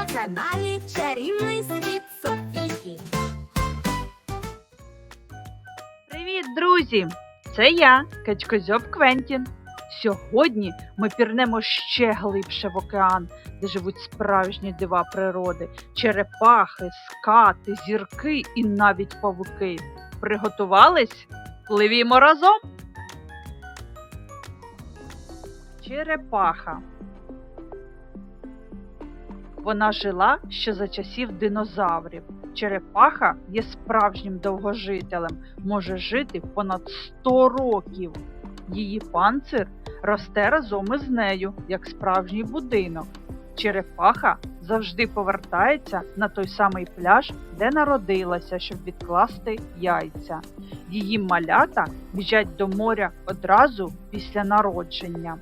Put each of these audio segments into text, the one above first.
на каналі Чарівний світ Софійки. Привіт, друзі! Це я, Качкозьоб Квентін. Сьогодні ми пірнемо ще глибше в океан, де живуть справжні дива природи, черепахи, скати, зірки і навіть павуки. Приготувались? Пливімо разом. Черепаха. Вона жила ще за часів динозаврів. Черепаха є справжнім довгожителем, може жити понад 100 років. Її панцир росте разом із нею, як справжній будинок. Черепаха завжди повертається на той самий пляж, де народилася, щоб відкласти яйця. Її малята біжать до моря одразу після народження.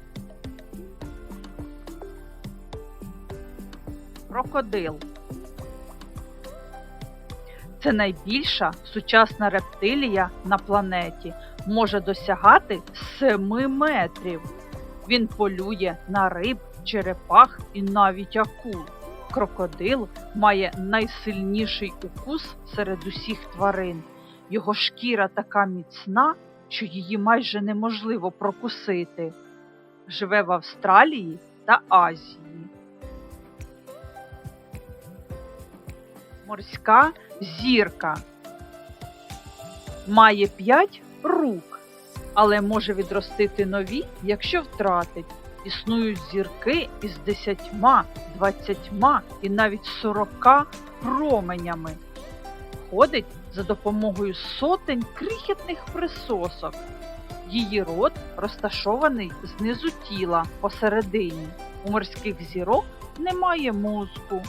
Крокодил це найбільша сучасна рептилія на планеті, може досягати 7 метрів. Він полює на риб, черепах і навіть акул. Крокодил має найсильніший укус серед усіх тварин. Його шкіра така міцна, що її майже неможливо прокусити. Живе в Австралії та Азії. Морська зірка має 5 рук, але може відростити нові, якщо втратить. Існують зірки із 10, 20 і навіть 40 променями. Ходить за допомогою сотень крихітних присосок. Її рот розташований знизу тіла посередині. У морських зірок немає мозку.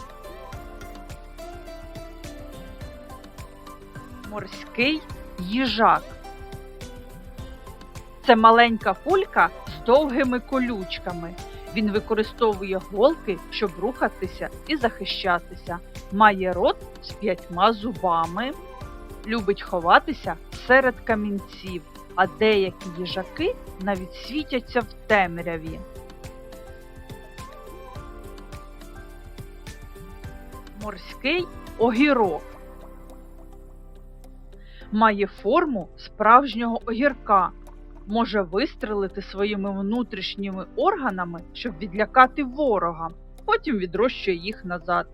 Морський їжак. Це маленька кулька з довгими колючками. Він використовує голки, щоб рухатися і захищатися. Має рот з п'ятьма зубами. Любить ховатися серед камінців, а деякі їжаки навіть світяться в темряві. Морський огірок має форму справжнього огірка, може вистрелити своїми внутрішніми органами, щоб відлякати ворога, потім відрощує їх назад,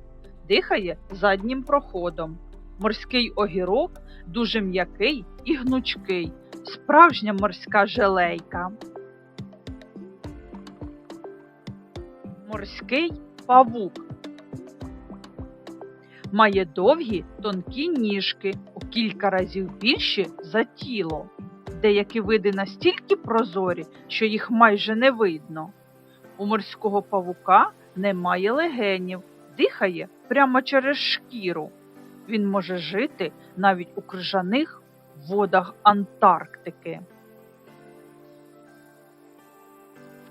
дихає заднім проходом. Морський огірок дуже м'який і гнучкий, справжня морська желейка. Морський павук. Має довгі тонкі ніжки кілька разів більші за тіло. Деякі види настільки прозорі, що їх майже не видно. У морського павука немає легенів, дихає прямо через шкіру. Він може жити навіть у крижаних водах Антарктики.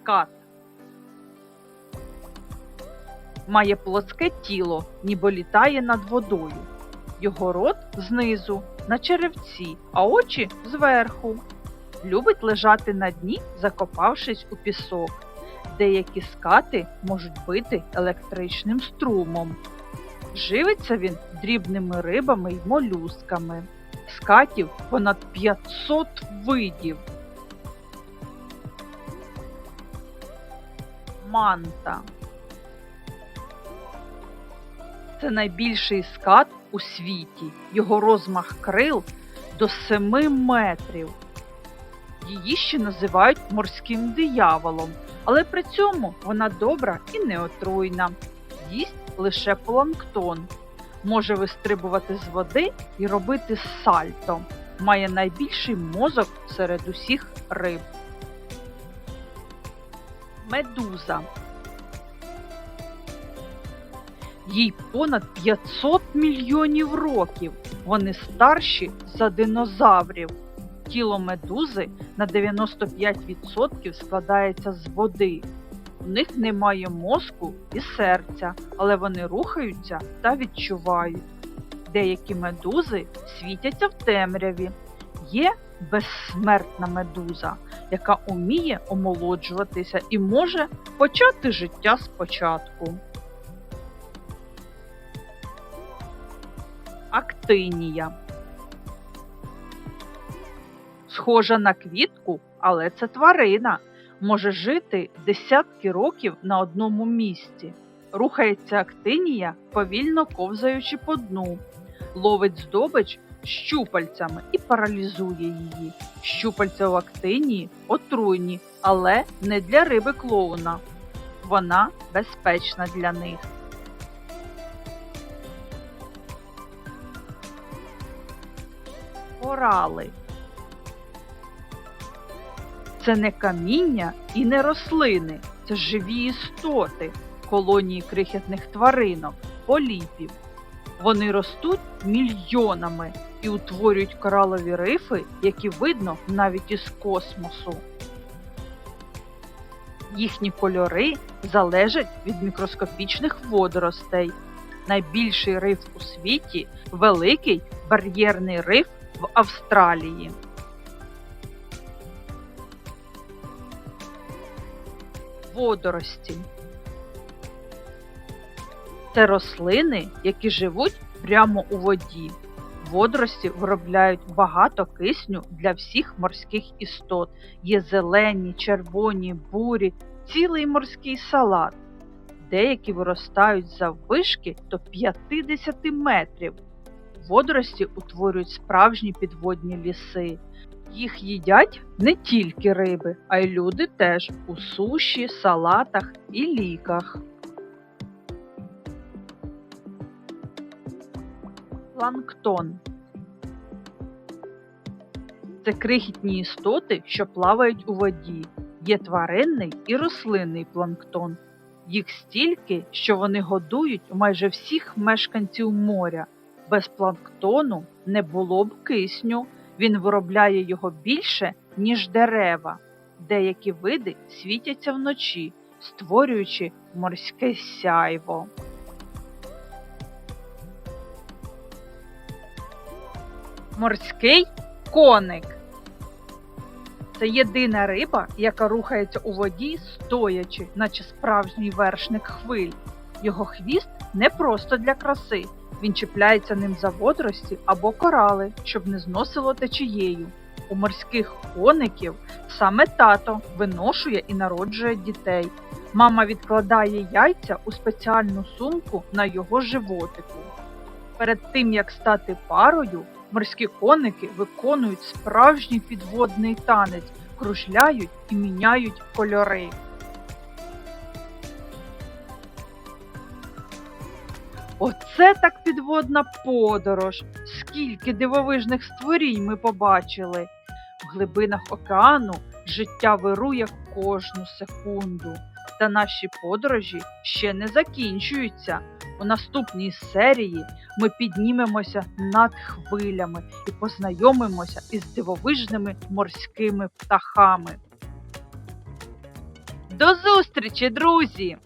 Скат має плоске тіло, ніби літає над водою. Його рот знизу, на черевці, а очі зверху. Любить лежати на дні, закопавшись у пісок. Деякі скати можуть бити електричним струмом. Живиться він дрібними рибами й молюсками. Скатів понад 500 видів. Манта це найбільший скат у світі. Його розмах крил до 7 метрів. Її ще називають морським дияволом, але при цьому вона добра і неотруйна. Їсть лише планктон. Може вистрибувати з води і робити сальто. Має найбільший мозок серед усіх риб. Медуза їй понад 500 мільйонів років. Вони старші за динозаврів. Тіло медузи на 95% складається з води. У них немає мозку і серця, але вони рухаються та відчувають. Деякі медузи світяться в темряві. Є безсмертна медуза, яка уміє омолоджуватися і може почати життя спочатку. Актинія. Схожа на квітку, але це тварина. Може жити десятки років на одному місці. Рухається актинія, повільно ковзаючи по дну, ловить здобич щупальцями і паралізує її. Щупальця у актинії отруйні, але не для риби клоуна. Вона безпечна для них. Корали. Це не каміння і не рослини, це живі істоти, колонії крихітних тваринок, поліпів. Вони ростуть мільйонами і утворюють коралові рифи, які видно навіть із космосу. Їхні кольори залежать від мікроскопічних водоростей. Найбільший риф у світі великий бар'єрний риф в Австралії. Водорості. Це рослини, які живуть прямо у воді. Водорості виробляють багато кисню для всіх морських істот. Є зелені, червоні, бурі, цілий морський салат. Деякі виростають заввишки до 50 метрів. Водорості утворюють справжні підводні ліси. Їх їдять не тільки риби, а й люди теж у суші, салатах і ліках. Планктон. Це крихітні істоти, що плавають у воді. Є тваринний і рослинний планктон. Їх стільки, що вони годують майже всіх мешканців моря. Без планктону не було б кисню. Він виробляє його більше, ніж дерева. Деякі види світяться вночі, створюючи морське сяйво. Морський коник. Це єдина риба, яка рухається у воді стоячи, наче справжній вершник хвиль. Його хвіст не просто для краси. Він чіпляється ним за водорості або корали, щоб не зносило течією. У морських коників саме тато виношує і народжує дітей. Мама відкладає яйця у спеціальну сумку на його животику. Перед тим як стати парою, морські коники виконують справжній підводний танець, кружляють і міняють кольори. Оце так підводна подорож. Скільки дивовижних створінь ми побачили. В глибинах океану життя вирує кожну секунду. Та наші подорожі ще не закінчуються. У наступній серії ми піднімемося над хвилями і познайомимося із дивовижними морськими птахами. До зустрічі, друзі!